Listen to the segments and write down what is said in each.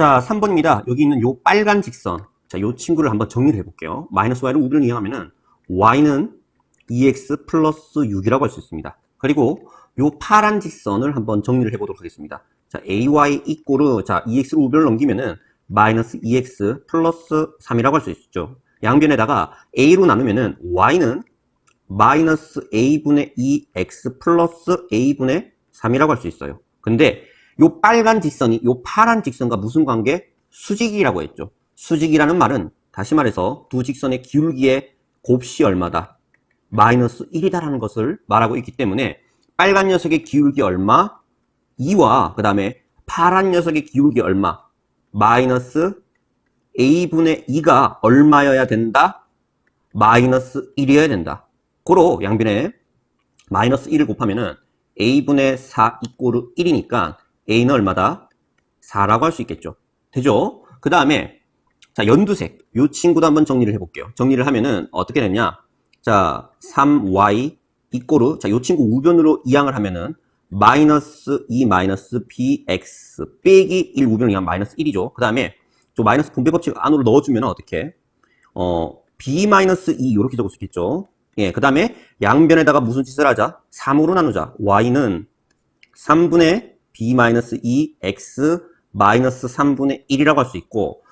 자, 3번입니다. 여기 있는 요 빨간 직선. 자, 요 친구를 한번 정리를 해볼게요. 마이너스 y를 우변을 이용하면은 y는 2x 플러스 6이라고 할 수 있습니다. 그리고 요 파란 직선을 한번 정리를 해보도록 하겠습니다. 자, ay 이꼬르, 자, 2x를 우변을 넘기면은 마이너스 2x 플러스 3이라고 할 수 있죠. 양변에다가 a로 나누면은 y는 마이너스 a분의 2x 플러스 a분의 3이라고 할 수 있어요. 근데 요 빨간 직선이 요 파란 직선과 무슨 관계? 수직이라고 했죠. 수직이라는 말은 다시 말해서 두 직선의 기울기의 곱이 얼마다? 마이너스 1이다라는 것을 말하고 있기 때문에 빨간 녀석의 기울기 얼마? 2와 그 다음에 파란 녀석의 기울기 얼마? 마이너스 a분의 2가 얼마여야 된다? 마이너스 1이어야 된다. 고로 양변에 마이너스 1을 곱하면은 a분의 4 이꼬르 1이니까 a는 얼마다? 4라고 할 수 있겠죠. 되죠? 그 다음에 자 연두색 요 친구도 한번 정리를 해볼게요. 정리를 하면은 어떻게 되냐? 자 3y 이꼬르 자요 친구 우변으로 이항을 하면은 마이너스 2 마이너스 bx 빼기 1 우변을 이항 마이너스 1이죠. 그 다음에 저 마이너스 분배 법칙 안으로 넣어주면 어떻게? 어 b 마이너스 2 이렇게 적을 수 있겠죠. 예, 그 다음에 양변에다가 무슨 짓을 하자? 3으로 나누자. y는 3분의 b 마이너스 2 x 마이너스 3분의 1이라고 할 수 있고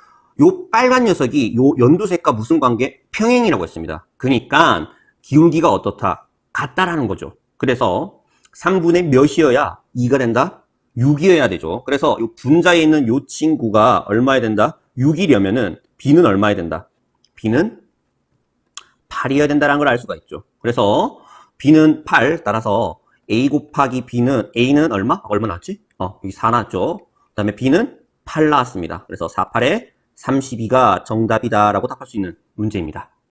요 빨간 녀석이 요 연두색과 무슨 관계? 평행이라고 했습니다. 그러니까 기울기가 어떻다? 같다라는 거죠. 그래서 3분의 몇이어야 2가 된다? 6이어야 되죠. 그래서 요 분자에 있는 요 친구가 얼마야 된다? 6이려면은 b는 얼마야 된다? b는 8이어야 된다는 걸 알 수가 있죠. 그래서 b는 8 따라서 a 곱하기 b는 a는 얼마? 얼마 나왔지? 어, 여기 4 나왔죠. 그 다음에 b는 8 나왔습니다. 그래서 4, 8에 32가 정답이다라고 답할 수 있는 문제입니다.